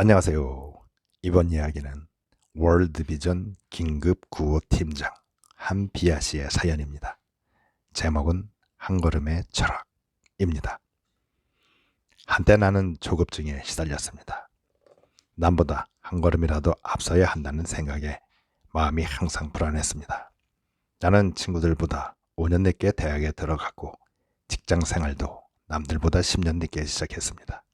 안녕하세요. 이번 이야기는 월드비전 긴급 구호 팀장 한비아 씨의 사연입니다. 제목은 한 걸음의 철학입니다. 한때 나는 조급증에 시달렸습니다. 남보다 한 걸음이라도 앞서야 한다는 생각에 마음이 항상 불안했습니다. 나는 친구들보다 5년 늦게 대학에 들어갔고 직장 생활도 남들보다 10년 늦게 시작했습니다.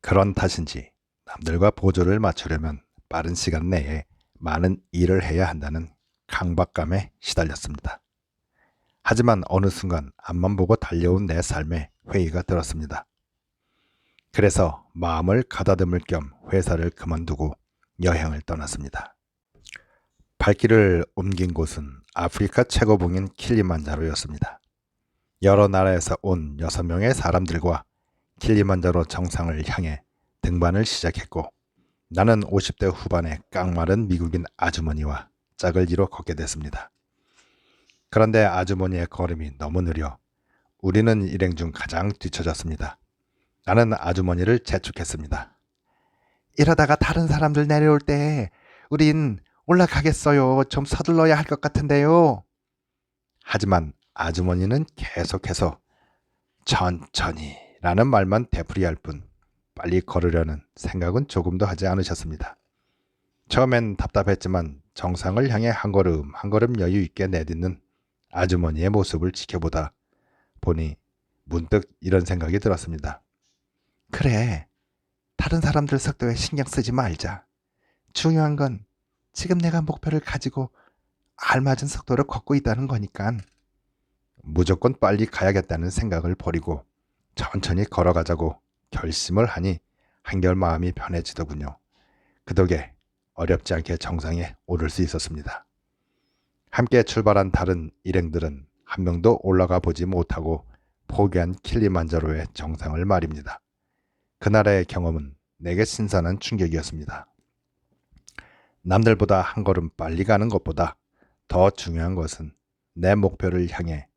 그런 탓인지 남들과 보조를 맞추려면 빠른 시간 내에 많은 일을 해야 한다는 강박감에 시달렸습니다. 하지만 어느 순간 앞만 보고 달려온 내 삶에 회의가 들었습니다. 그래서 마음을 가다듬을 겸 회사를 그만두고 여행을 떠났습니다. 발길을 옮긴 곳은 아프리카 최고봉인 킬리만자로였습니다. 여러 나라에서 온 6명의 사람들과 킬리만자로 정상을 향해 등반을 시작했고 나는 50대 후반의 깡마른 미국인 아주머니와 짝을 이뤄 걷게 됐습니다. 그런데 아주머니의 걸음이 너무 느려 우리는 일행 중 가장 뒤처졌습니다. 나는 아주머니를 재촉했습니다. 이러다가 다른 사람들 내려올 때 우린 올라가겠어요. 좀 서둘러야 할 것 같은데요. 하지만 아주머니는 계속해서 천천히 라는 말만 되풀이할 뿐 빨리 걸으려는 생각은 조금도 하지 않으셨습니다. 처음엔 답답했지만 정상을 향해 한 걸음 한 걸음 여유 있게 내딛는 아주머니의 모습을 지켜보다 보니 문득 이런 생각이 들었습니다. 그래, 다른 사람들 속도에 신경 쓰지 말자. 중요한 건 지금 내가 목표를 가지고 알맞은 속도로 걷고 있다는 거니까. 무조건 빨리 가야겠다는 생각을 버리고 천천히 걸어가자고 결심을 하니 한결 마음이 편해지더군요. 그 덕에 어렵지 않게 정상에 오를 수 있었습니다. 함께 출발한 다른 일행들은 한 명도 올라가 보지 못하고 포기한 킬리만자로의 정상을 말입니다. 그날의 경험은 내게 신선한 충격이었습니다. 남들보다 한 걸음 빨리 가는 것보다 더 중요한 것은 내 목표를 향해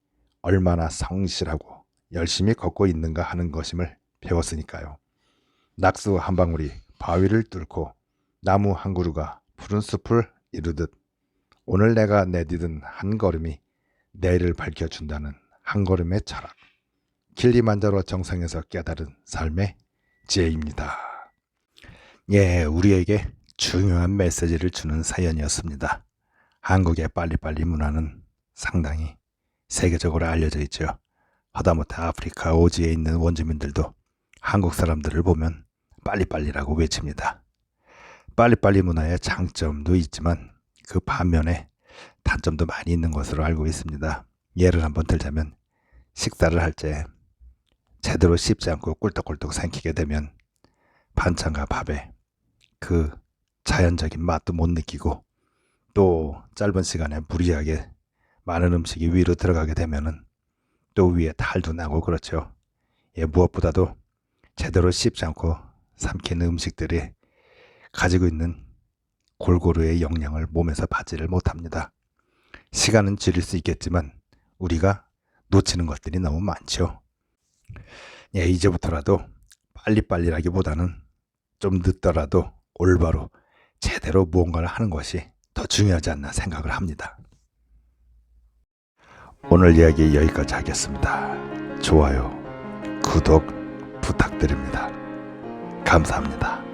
얼마나 성실하고 열심히 걷고 있는가 하는 것임을 배웠으니까요. 낙수 한 방울이 바위를 뚫고 나무 한 그루가 푸른 숲을 이루듯 오늘 내가 내디딘 한 걸음이 내일을 밝혀준다는 한 걸음의 철학. 길리만자로 정상에서 깨달은 삶의 지혜입니다. 예, 우리에게 중요한 메시지를 주는 사연이었습니다. 한국의 빨리빨리 문화는 상당히 세계적으로 알려져 있죠. 하다못해 아프리카 오지에 있는 원주민들도 한국 사람들을 보면 빨리빨리라고 외칩니다. 빨리빨리 문화의 장점도 있지만 그 반면에 단점도 많이 있는 것으로 알고 있습니다. 예를 한번 들자면 식사를 할 때 제대로 씹지 않고 꿀떡꿀떡 삼키게 되면 반찬과 밥에 그 자연적인 맛도 못 느끼고 또 짧은 시간에 무리하게 많은 음식이 위로 들어가게 되면은 또 위에 탈도 나고 그렇죠. 예, 무엇보다도 제대로 씹지 않고 삼키는 음식들이 가지고 있는 골고루의 영양을 몸에서 받지를 못합니다. 시간은 줄일 수 있겠지만 우리가 놓치는 것들이 너무 많죠. 예, 이제부터라도 빨리빨리라기보다는 좀 늦더라도 올바로 제대로 무언가를 하는 것이 더 중요하지 않나 생각을 합니다. 오늘 이야기 여기까지 하겠습니다. 좋아요, 구독 부탁드립니다. 감사합니다.